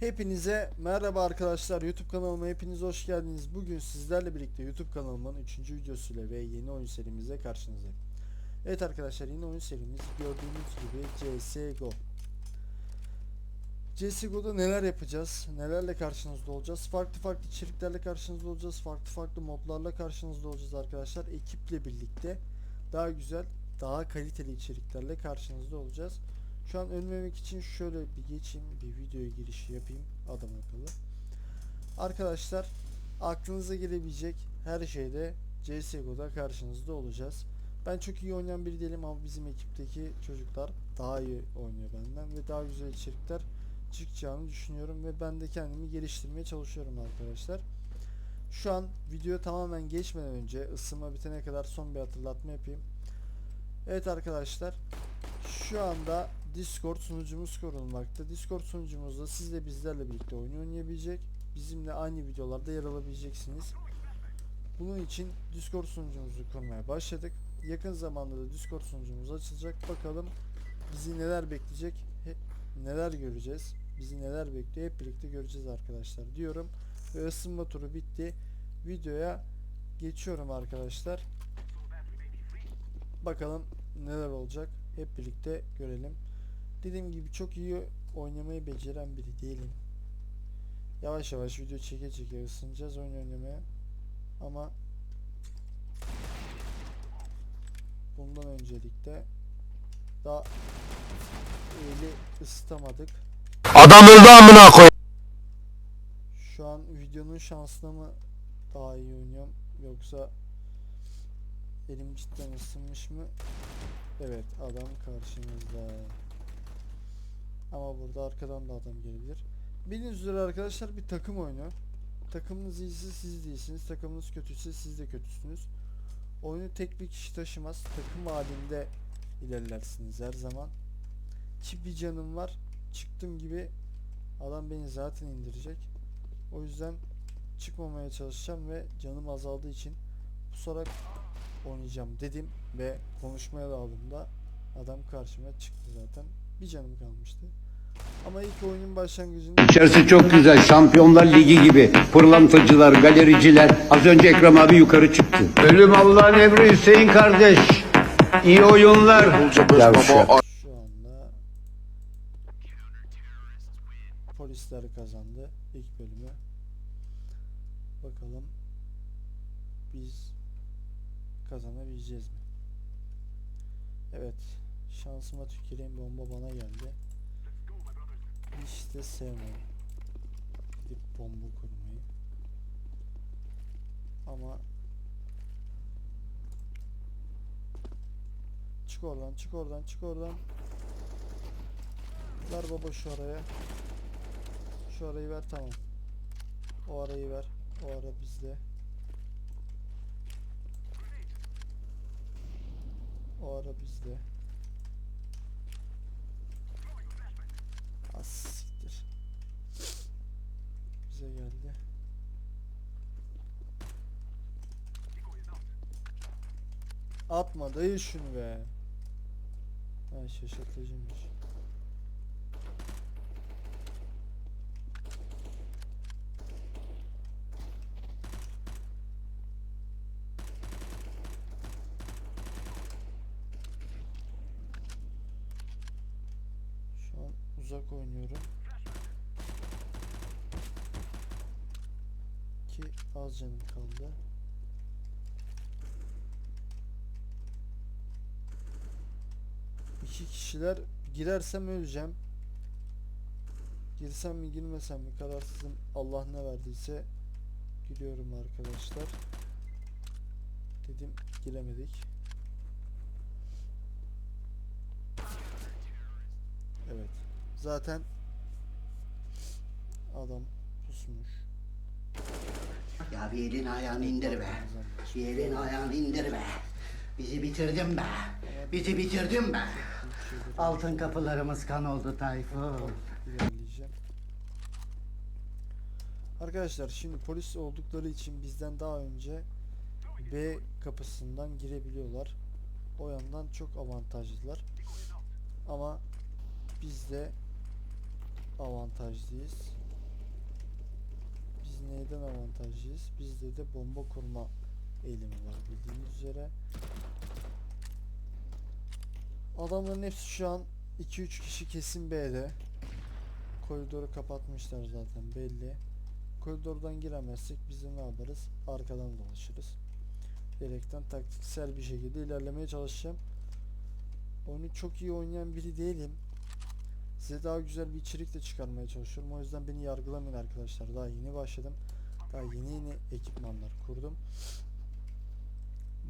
Hepinize merhaba arkadaşlar YouTube kanalıma hepiniz hoş geldiniz. Bugün sizlerle birlikte YouTube kanalımın 3. videosuyla ve yeni oyun serimizle karşınızdayım. Evet arkadaşlar yeni oyun serimiz gördüğünüz gibi CSGO. CSGO'da neler yapacağız? Nelerle karşınızda olacağız? Farklı farklı içeriklerle karşınızda olacağız. Farklı farklı modlarla karşınızda olacağız arkadaşlar. Ekiple birlikte daha güzel, daha kaliteli içeriklerle karşınızda olacağız. Şu an ölmemek için şöyle bir geçeyim, bir videoya girişi yapayım adam akıllı. Arkadaşlar aklınıza gelebilecek her şeyde CSGO'da karşınızda olacağız. Ben çok iyi oynayan biri değilim ama bizim ekipteki çocuklar daha iyi oynuyor benden ve daha güzel içerikler çıkacağını düşünüyorum ve ben de kendimi geliştirmeye çalışıyorum arkadaşlar. Şu an videoya tamamen geçmeden önce ısınma bitene kadar son bir hatırlatma yapayım. Evet arkadaşlar şu anda Discord sunucumuz kurulmakta. Discord sunucumuzda siz de bizlerle birlikte oyun oynayabilecek, bizimle aynı videolarda yer alabileceksiniz. Bunun için Discord sunucumuzu kurmaya başladık. Yakın zamanda da Discord sunucumuz açılacak. Bakalım bizi neler bekleyecek, neler göreceğiz, bizi neler bekliyor hep birlikte göreceğiz arkadaşlar diyorum. Ve ısınma turu bitti. Videoya geçiyorum arkadaşlar. Bakalım neler olacak hep birlikte görelim. Dediğim gibi çok iyi oynamayı beceren biri değilim. Yavaş yavaş video çeke çeke ısınacağız oyun oynamaya. Ama bundan öncelikle daha eli ısıtamadık. Adam öldü amına koy. Şu an videonun şansına mı daha iyi oynuyorum yoksa elim cidden ısınmış mı? Evet adam karşımızda. Ama burada arkadan da adam gelebilir. Bildiğiniz üzere arkadaşlar bir takım oyunu. Takımınız iyiyse siz değilsiniz. Takımınız kötüyse siz de kötüsünüz. Oyunu tek bir kişi taşımaz. Takım halinde ilerlersiniz her zaman. Ki bir canım var. Çıktım gibi adam beni zaten indirecek. O yüzden çıkmamaya çalışacağım ve canım azaldığı için pusarak oynayacağım dedim ve konuşmaya daldığımda adam karşıma çıktı zaten. Bir canım kalmıştı. Ama ilk oyunun başlangıcında İçerisi çok güzel. Şampiyonlar Ligi gibi. Pırlantacılar, galericiler. Az önce Ekrem abi yukarı çıktı. Ölüm Allah'ın emri Hüseyin kardeş. İyi oyunlar. Yavşak. şu anda polisler kazandı ilk bölümü. Bakalım biz kazanabileceğiz mi? Evet. Şansıma tüküreyim bomba bana geldi. Hiç de sevmem. Gidip bomba kurmayı. Ama Çık oradan, çık oradan, çık oradan. Ver baba şu araya. Şu arayı ver tamam. O arayı ver. O ara bizde. O ara bizde. Az siktir. Bize geldi. Atma dayı şunu be. Ha şaşırtıcıymış. Şu an uzak oynuyorum. Ki az canım kaldı. İki kişiler girersem öleceğim. Girsem mi girmesem mi kararsızım. Allah ne verdiyse giriyorum arkadaşlar. Dedim giremedik. Evet. Zaten adam pusmuş. Ya bir elin ayağını indir be. Bir elin ayağını indir be. Bizi bitirdin be. Bizi bitirdin be. Altın kapılarımız kan oldu Tayfun. Arkadaşlar şimdi polis oldukları için bizden daha önce B kapısından girebiliyorlar. O yandan çok avantajlılar. Ama biz de avantajlıyız. neyden avantajlıyız? Bizde de bomba kurma eğilimi var bildiğiniz üzere. Adamların hepsi şu an 2-3 kişi kesin B'de. Koridoru kapatmışlar zaten belli. Koridordan giremezsek biz ne yaparız? Arkadan dolaşırız. Diyerekten taktiksel bir şekilde ilerlemeye çalışacağım. Oyunu çok iyi oynayan biri değilim. Size daha güzel bir içerik de çıkarmaya çalışıyorum. O yüzden beni yargılamayın arkadaşlar. Daha yeni başladım. Daha yeni yeni ekipmanlar kurdum.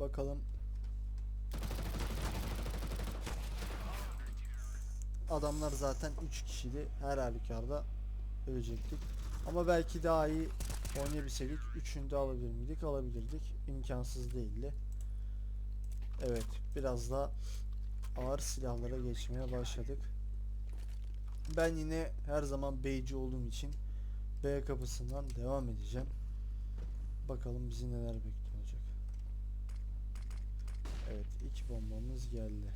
Bakalım. Adamlar zaten 3 kişiydi. Her halükarda ölecektik. Ama belki daha iyi oynayabilseydik 3'ünü de alabilir miydik? Alabilirdik. İmkansız değildi. Evet. Biraz daha ağır silahlara geçmeye başladık. Ben yine her zaman B'ci olduğum için B kapısından devam edeceğim. Bakalım bizi neler bekliyor olacak. Evet, iki bombamız geldi.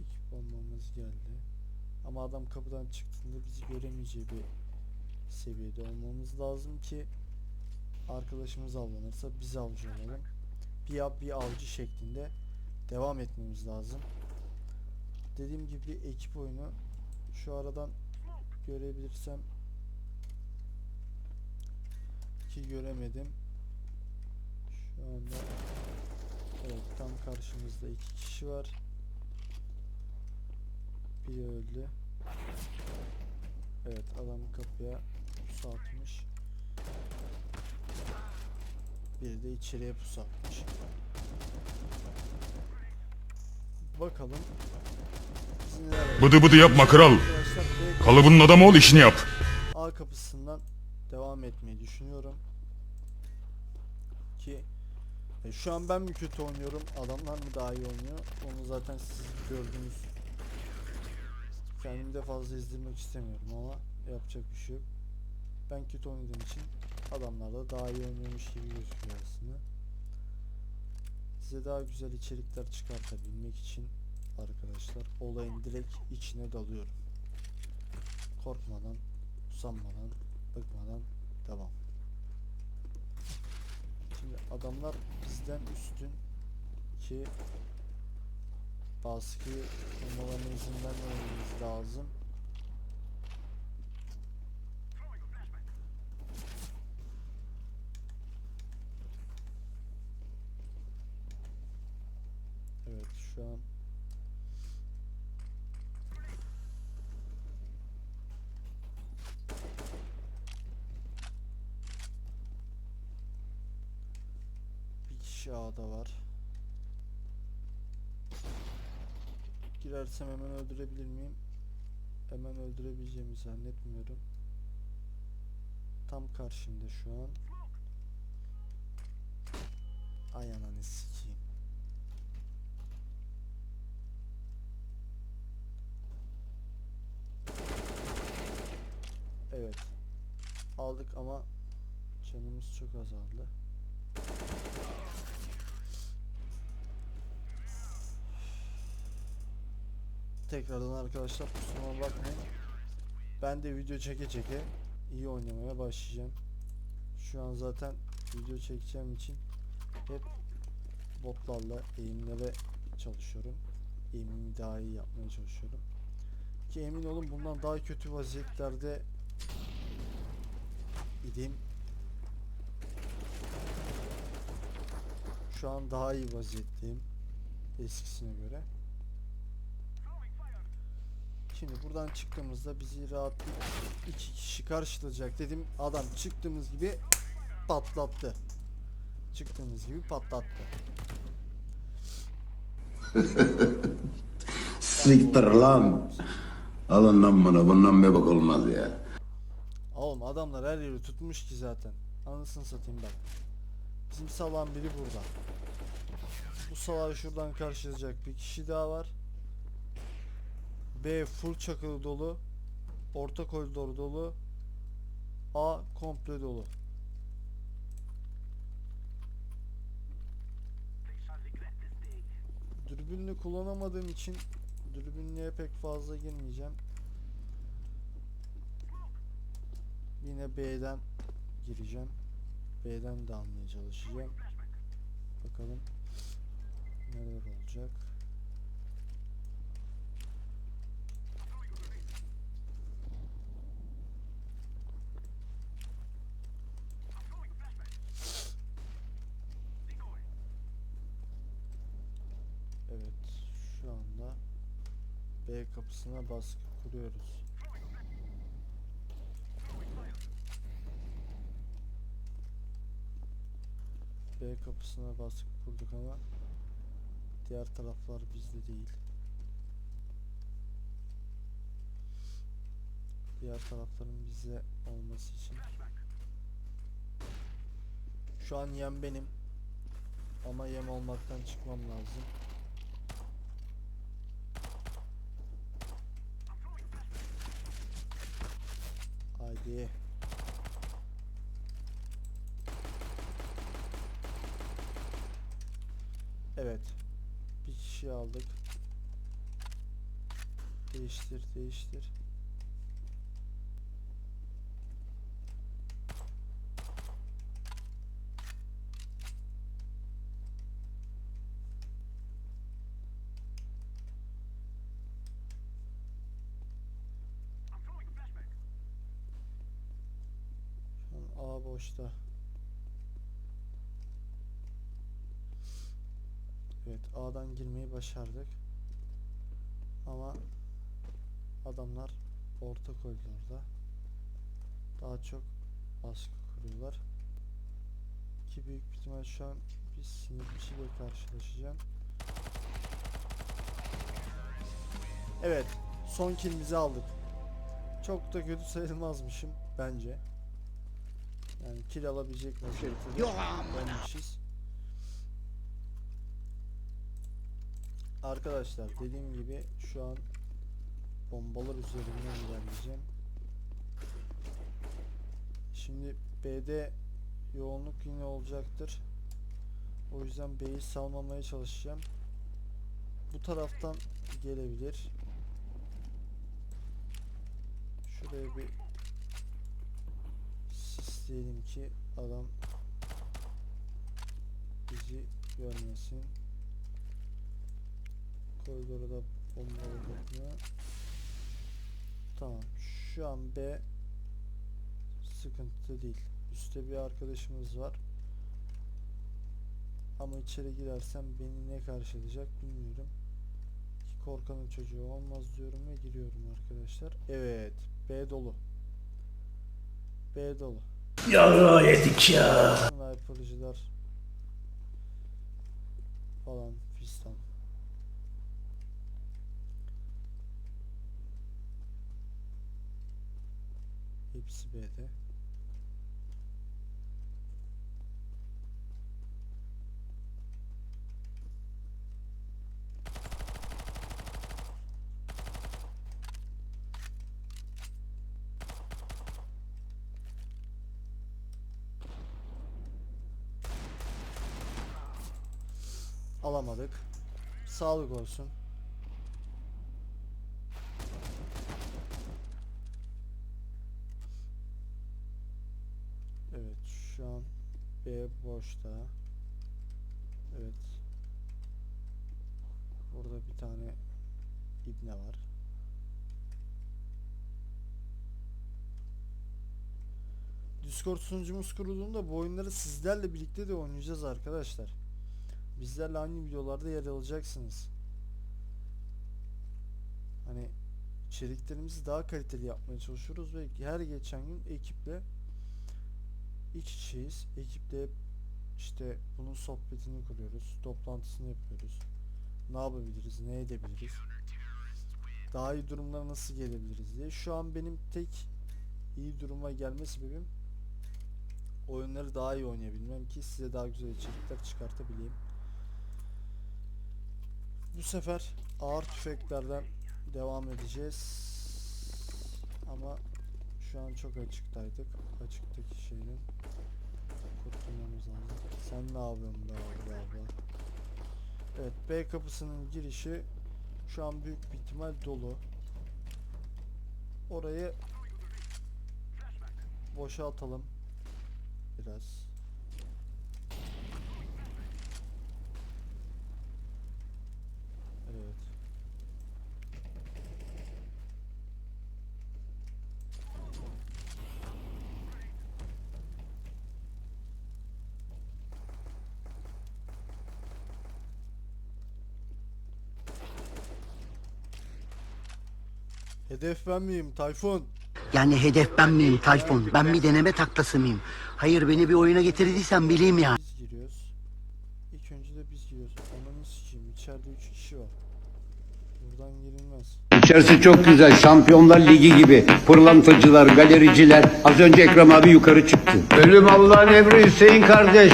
İki bombamız geldi. Ama adam kapıdan çıktığında bizi göremeyeceği bir seviyede olmamız lazım ki arkadaşımız avlanırsa biz avcı olalım. Bir yap bir avcı şeklinde devam etmemiz lazım. Dediğim gibi bir ekip oyunu. Şu aradan görebilirsem ki göremedim. Şu anda evet tam karşımızda iki kişi var. Biri öldü. Evet adam kapıya pusu atmış. Biri de içeriye pusu atmış. Bakalım. Bıdı bıdı yapma kral. Kalıbının adamı ol işini yap. A kapısından devam etmeyi düşünüyorum. Ki e, şu an ben mi kötü oynuyorum, adamlar mı daha iyi oynuyor? Onu zaten siz gördünüz. Kendimi de fazla izlemek istemiyorum ama yapacak bir şey yok. Ben kötü oynadığım için adamlar da daha iyi oynuyormuş gibi gözüküyor aslında. Size daha güzel içerikler çıkartabilmek için arkadaşlar olayın direkt içine dalıyorum. Korkmadan, usanmadan, bıkmadan devam. Şimdi adamlar bizden üstün ki baskı olmalarına izin vermememiz lazım. Evet şu an bir kişi A'da var. Girersem hemen öldürebilir miyim? Hemen öldürebileceğimi zannetmiyorum. Tam karşımda şu an. Ay ananı sikeyim. Evet. Aldık ama canımız çok azaldı. Tekrardan arkadaşlar kusuruma bakmayın. Ben de video çeke çeke iyi oynamaya başlayacağım. Şu an zaten video çekeceğim için hep botlarla eğimlere çalışıyorum. Eğimimi daha iyi yapmaya çalışıyorum. Ki emin olun bundan daha kötü vaziyetlerde idim. Şu an daha iyi vaziyetteyim eskisine göre. Şimdi buradan çıktığımızda bizi rahat bir iki kişi karşılayacak dedim. Adam çıktığımız gibi patlattı. Çıktığımız gibi patlattı. Siktir lan. Alın lan bana bundan bebek olmaz ya. Adamlar her yeri tutmuş ki zaten. Anasını satayım bak. Bizim salan biri burada. Bu salağı şuradan karşılayacak bir kişi daha var. B full çakılı dolu. Orta koridor dolu. A komple dolu. Dürbünlü kullanamadığım için dürbünlüğe pek fazla girmeyeceğim. Yine B'den gireceğim. B'den de almaya çalışacağım. Bakalım neler olacak. Evet, şu anda B kapısına baskı kuruyoruz. B kapısına baskı kurduk ama diğer taraflar bizde değil. Diğer tarafların bize olması için. Şu an yem benim. Ama yem olmaktan çıkmam lazım. Haydi. Evet. Bir kişi aldık. Değiştir, değiştir. A boşta. Evet A'dan girmeyi başardık. Ama adamlar orta koridorda. Daha çok baskı kuruyorlar. Ki büyük ihtimal şu an bir sinirçiyle karşılaşacağım. Evet. Son killimizi aldık. Çok da kötü sayılmazmışım bence. Yani kill alabilecek vaziyette de Arkadaşlar dediğim gibi şu an bombalar üzerinden ilerleyeceğim. Şimdi B'de yoğunluk yine olacaktır. O yüzden B'yi salmamaya çalışacağım. Bu taraftan gelebilir. Şuraya bir sisleyelim ki adam bizi görmesin. Koridora da bombaladık mı? Tamam. Şu an B sıkıntı değil. Üstte bir arkadaşımız var. Ama içeri girersem beni ne karşılayacak bilmiyorum. Ki korkanın çocuğu olmaz diyorum ve giriyorum arkadaşlar. Evet. B dolu. B dolu. Yara yedik ya. Sniper'cılar falan fistan. Hepsi B'de. Alamadık. Sağlık olsun. İbne var. Discord sunucumuz kurulduğunda bu oyunları sizlerle birlikte de oynayacağız arkadaşlar. Bizlerle aynı videolarda yer alacaksınız. Hani içeriklerimizi daha kaliteli yapmaya çalışıyoruz ve her geçen gün ekiple iç içeyiz. Ekiple işte bunun sohbetini kuruyoruz. Toplantısını yapıyoruz. Ne yapabiliriz, ne edebiliriz? Daha iyi durumlara nasıl gelebiliriz diye. Şu an benim tek iyi duruma gelme sebebim oyunları daha iyi oynayabilmem ki size daha güzel içerikler çıkartabileyim. Bu sefer ağır tüfeklerden devam edeceğiz. Ama şu an çok açıktaydık. Açıktaki şeyden kurtulmamız lazım. Sen ne yapıyorsun be abla? Evet B kapısının girişi şu an büyük bir ihtimal dolu. Orayı boşaltalım. Biraz. Evet. Hedef ben miyim Tayfun? Yani hedef ben miyim Tayfun? Ben bir deneme taklası mıyım? Hayır beni bir oyuna getirdiysen bileyim ya. Biz giriyoruz. İlk önce de biz giriyoruz. Ananı sikeyim. İçeride 3 kişi var. Buradan girilmez. İçerisi çok güzel. Şampiyonlar Ligi gibi. Pırlantacılar, galericiler. Az önce Ekrem abi yukarı çıktı. Ölüm Allah'ın emri Hüseyin kardeş.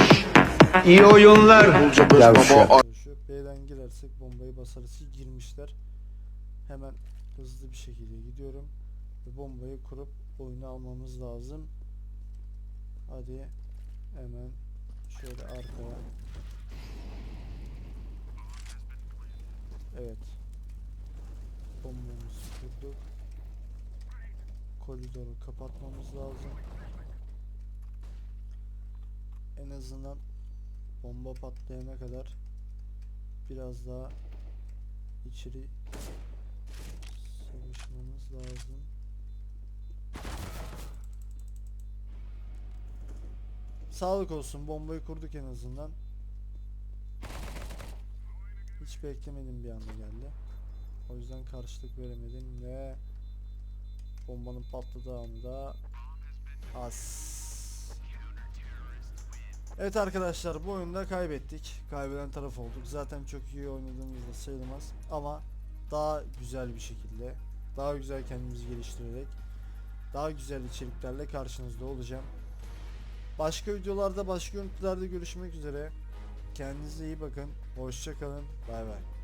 İyi oyunlar. Yavşak. Şu B'den girersek bombayı basarız. Girmişler. Hemen hızlı bir şekilde gidiyorum. Ve bombayı kurup oyunu almamız lazım. Hadi hemen şöyle arkaya. Evet. Bombamızı kurduk. Koridoru kapatmamız lazım. En azından bomba patlayana kadar biraz daha içeri savaşmamız lazım. Sağlık olsun bombayı kurduk en azından. Hiç beklemedim bir anda geldi. O yüzden karşılık veremedim ve bombanın patladığı anda as. Evet arkadaşlar bu oyunda kaybettik. Kaybeden taraf olduk. Zaten çok iyi oynadığımız da sayılmaz. Ama daha güzel bir şekilde, daha güzel kendimizi geliştirerek, daha güzel içeriklerle karşınızda olacağım. Başka videolarda, başka görüntülerde görüşmek üzere. Kendinize iyi bakın. Hoşça kalın. Bay bay.